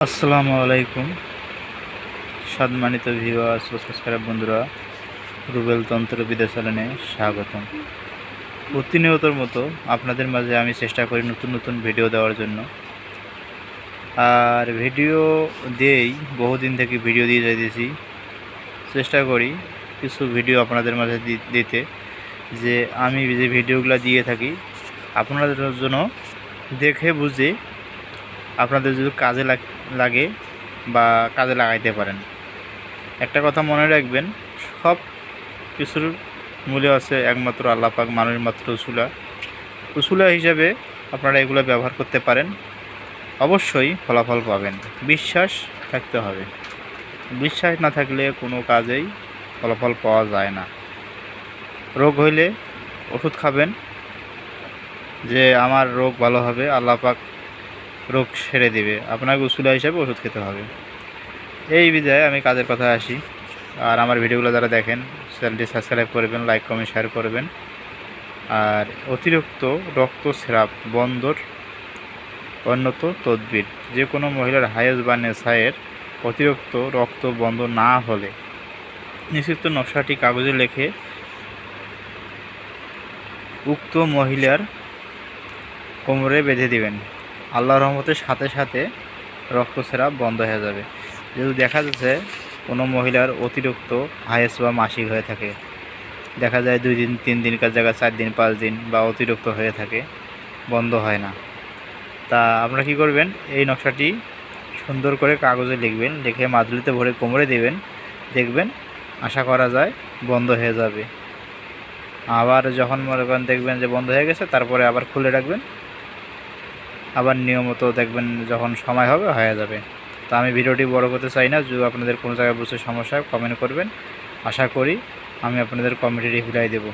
আসসালামু আলাইকুম, সম্মানিত ভিউয়ার্স ও সাবস্ক্রাইব বন্ধুরা, রুবেল তন্ত্রবিদ্যা চ্যানেলে স্বাগতম। প্রতিনিয়তর মতো আপনাদের মাঝে আমি চেষ্টা করি নতুন নতুন ভিডিও দেওয়ার জন্য। আর ভিডিও দিয়েই বহুদিন থেকে ভিডিও দিয়ে যাইতেছি। চেষ্টা করি কিছু ভিডিও আপনাদের মাঝে দিতে, যে আমি যে ভিডিওগুলো দিয়ে থাকি, আপনাদের জন্য দেখে বুঝে আপনাদের যদি কাজে লাগ- লাগে বা কাজে লাগাইতে পারেন। একটা কথা মনে রাখবেন, সব কিছুর মূল্য আছে একমাত্র আল্লাহ পাক, মানুষের মাত্র উসুলা। উসুলা হিসাবে আপনারা এগুলো ব্যবহার করতে পারেন। অবশ্যই ফলাফল পাবেন। বিশ্বাস থাকতে হবে। বিশ্বাস না থাকলে কোনো কাজেই ফলাফল পাওয়া যায় না। রোগ হইলে ওষুধ খাবেন, যে আমার রোগ ভালো হবে, আল্লাহ পাক রোগ সেরে দেবে। আপনাকে উসুলা হিসাবে ওষুধ খেতে হবে। এই বিধায় আমি কাজের কথা আসি। আর আমার ভিডিওগুলো যারা দেখেন, চ্যানেলটি সাবস্ক্রাইব করবেন লাইক কমেন্ট শেয়ার করবেন। আর অতিরিক্ত রক্ত রক্তস্রাব বন্ধর অন্যত তদবির, যে কোনো মহিলার হায়েস বা নেশায়ের অতিরিক্ত রক্ত বন্ধ না হলে নিশ্চিত নকশাটি কাগজে লেখে উক্ত মহিলার কোমরে বেঁধে দিবেন। আল্লাহর রহমতের সাথে সাথে রক্তস্রাব বন্ধ হয়ে যাবে। যেহেতু দেখা যাচ্ছে কোনো মহিলার অতিরিক্ত হায়েস বা মাসিক হয়ে থাকে। দেখা যায় দুই দিন, তিন দিনকার জায়গায়, চার দিন, পাঁচ দিন বা অতিরিক্ত হয়ে থাকে, বন্ধ হয় না। তা আপনারা কী করবেন? এই নকশাটি সুন্দর করে কাগজে লিখবেন, লিখে মাদুলিতে ভরে কোমরে দেবেন, দেখবেন আশা করা যায় বন্ধ হয়ে যাবে। আবার যখন মনে করেন দেখবেন যে বন্ধ হয়ে গেছে, তারপরে আবার খুলে রাখবেন। আবার নিয়মিত দেখবেন যখন সময় হবে, হয়ে যাবে। তো আমি ভিডিওটি বড় করতে চাই না, যদি আপনাদের কোনো জায়গায় বুঝতে সমস্যা কমেন্ট করবেন। আশা করি আমি আপনাদের কমেন্টে রিপ্লাই দেবো।